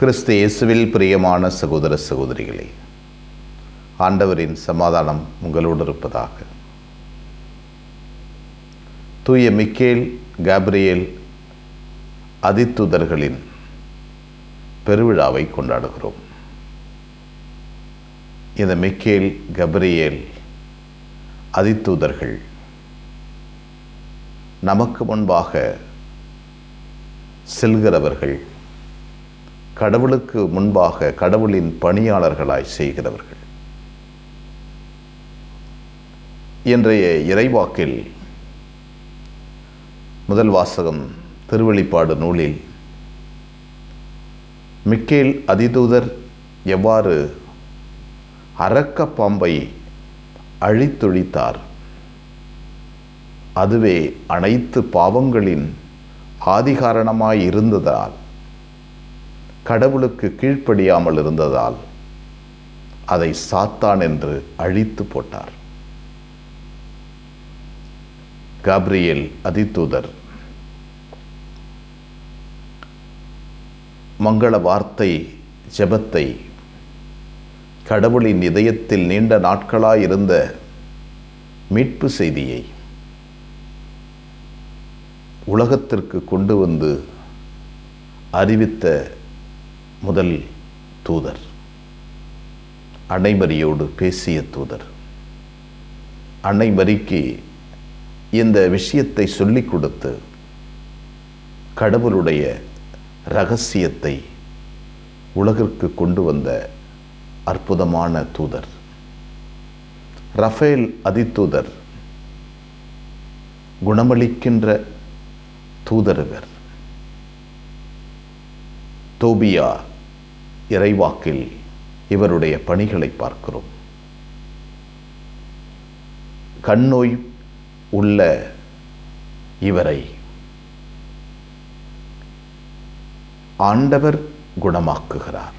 கிறிஸ்து இயேசுவில் பிரியமான சகோதர சகோதரிகளே ஆண்டவரின் சமாதானம் உங்களோடு இருப்பதாக. தூய மிக்கேல் காப்ரியேல் அதித்துதர்களின் பெருவிழாவை கொண்டாடுகிறோம். இந்த மிக்கேல் கப்ரியேல் அதித்தூதர்கள் நமக்கு முன்பாக செல்கிறவர்கள் கடவுளுக்கு முன்பாக கடவுளின் பணியாளர்களாய் செய்கிறவர்கள். இன்றைய இறைவாக்கில் முதல் வாசகம் திருவெளிப்பாடு நூலில் மிக்கேல் அதிதூதர் எவ்வாறு அரக்க பாம்பை அழித்தொழித்தார்? அதுவே அனைத்து பாவங்களின் ஆதிகாரணமாய் இருந்ததால் கடவுளுக்கு கீழ்ப்படியாமல் இருந்ததால் அதை சாத்தான் என்று அழித்து போட்டார். காப்ரியேல் அதித்தூதர் மங்கள வார்த்தை ஜெபத்தை கடவுளின் இதயத்தில் நீண்ட நாட்களாயிருந்த மீட்பு செய்தியை உலகத்திற்கு கொண்டு வந்து அறிவித்த முதல் தூதர் அன்னைமரியோடு பேசிய தூதர். அன்னைமரிக்கு இந்த விஷயத்தை சொல்லிக் கொடுத்து கடவுளுடைய ரகசியத்தை உலகிற்கு கொண்டு வந்த அற்புதமான தூதர். ரஃபேல் அதித்தூதர் குணமளிக்கின்ற தூதர் இவர். தோபியா இறைவாக்கில் இவருடைய பணிகளை பார்க்கிறோம். கண்ணோய் உள்ள இவரை ஆண்டவர் குணமாக்குகிறார்.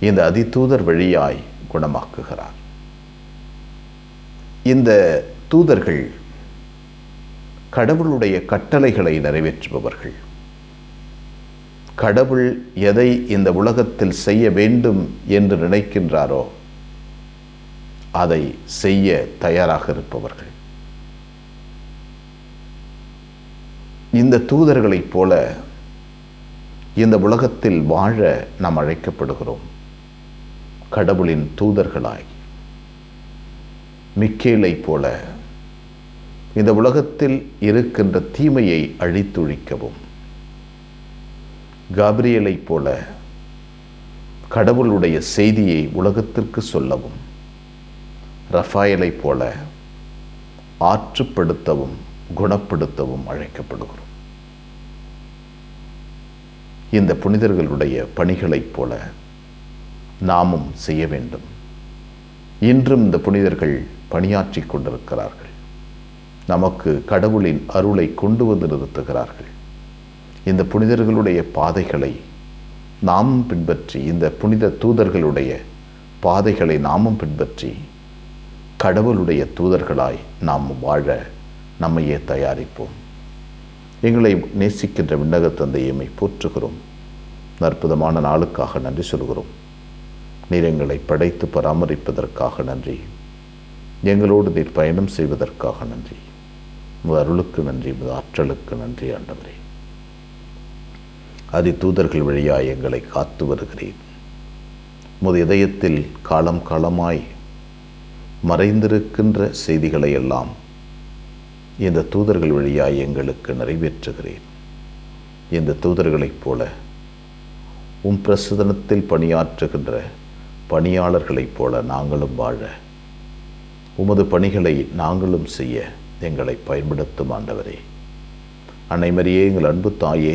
இந்த அதிதூதர் வழியாய் குணமாக்குகிறார். இந்த தூதர்கள் கடவுளுடைய கட்டளைகளை நிறைவேற்றுபவர்கள். கடவுள் எதை இந்த உலகத்தில் செய்ய வேண்டும் என்று நினைக்கின்றாரோ அதை செய்ய தயாராக இருப்பவர்கள். இந்த தூதர்களைப் போல இந்த உலகத்தில் வாழ நாம் அழைக்கப்படுகிறோம். கடவுளின் தூதர்களாய். மிக்கேலை போல இந்த உலகத்தில் இருக்கின்ற தீமையை அழித்துழிக்கவும். காபிரியலை போல கடவுளுடைய செய்தியை உலகத்திற்கு சொல்லவும் ரஃபாயலை போல ஆற்றுப்படுத்தவும் குணப்படுத்தவும் அழைக்கப்படுகிறோம். இந்த புனிதர்களுடைய பணிகளைப் போல நாமும் செய்ய வேண்டும். இன்றும் இந்த புனிதர்கள் பணியாற்றி கொண்டிருக்கிறார்கள். நமக்கு கடவுளின் அருளை கொண்டு வந்து நிறுத்துகிறார்கள். இந்த புனிதர்களுடைய பாதைகளை நாமும் பின்பற்றி இந்த புனித தூதர்களுடைய பாதைகளை நாமும் பின்பற்றி கடவுளுடைய தூதர்களாய் நாம் வாழ நம்மையே தயாரிப்போம். எங்களை நேசிக்கின்ற விண்ணக தந்தையமை போற்றுகிறோம். அற்புதமான நாளுக்காக நன்றி சொல்கிறோம். நீர் எங்களை படைத்து பராமரிப்பதற்காக நன்றி. எங்களோடு நீர் பயணம் செய்வதற்காக நன்றி. உமது அருளுக்கு நன்றி உமது ஆற்றலுக்கு நன்றி ஆண்டவரே. அதி தூதர்கள் வழியாய் எங்களை காத்து வருகிறேன் உமது இதயத்தில் காலம் காலமாய் மறைந்திருக்கின்ற செய்திகளை எல்லாம் இந்த தூதர்கள் வழியாய் எங்களுக்கு நிறைவேற்றுகிறேன் இந்த தூதர்களைப் போல உம் பிரசுதனத்தில் பணியாற்றுகின்ற பணியாளர்களைப் போல நாங்களும் வாழ உமது பணிகளை நாங்களும் செய்ய எங்களை பயன்படுத்தும் ஆண்டவரே. அனைமரியே எங்கள் அன்பு தாயே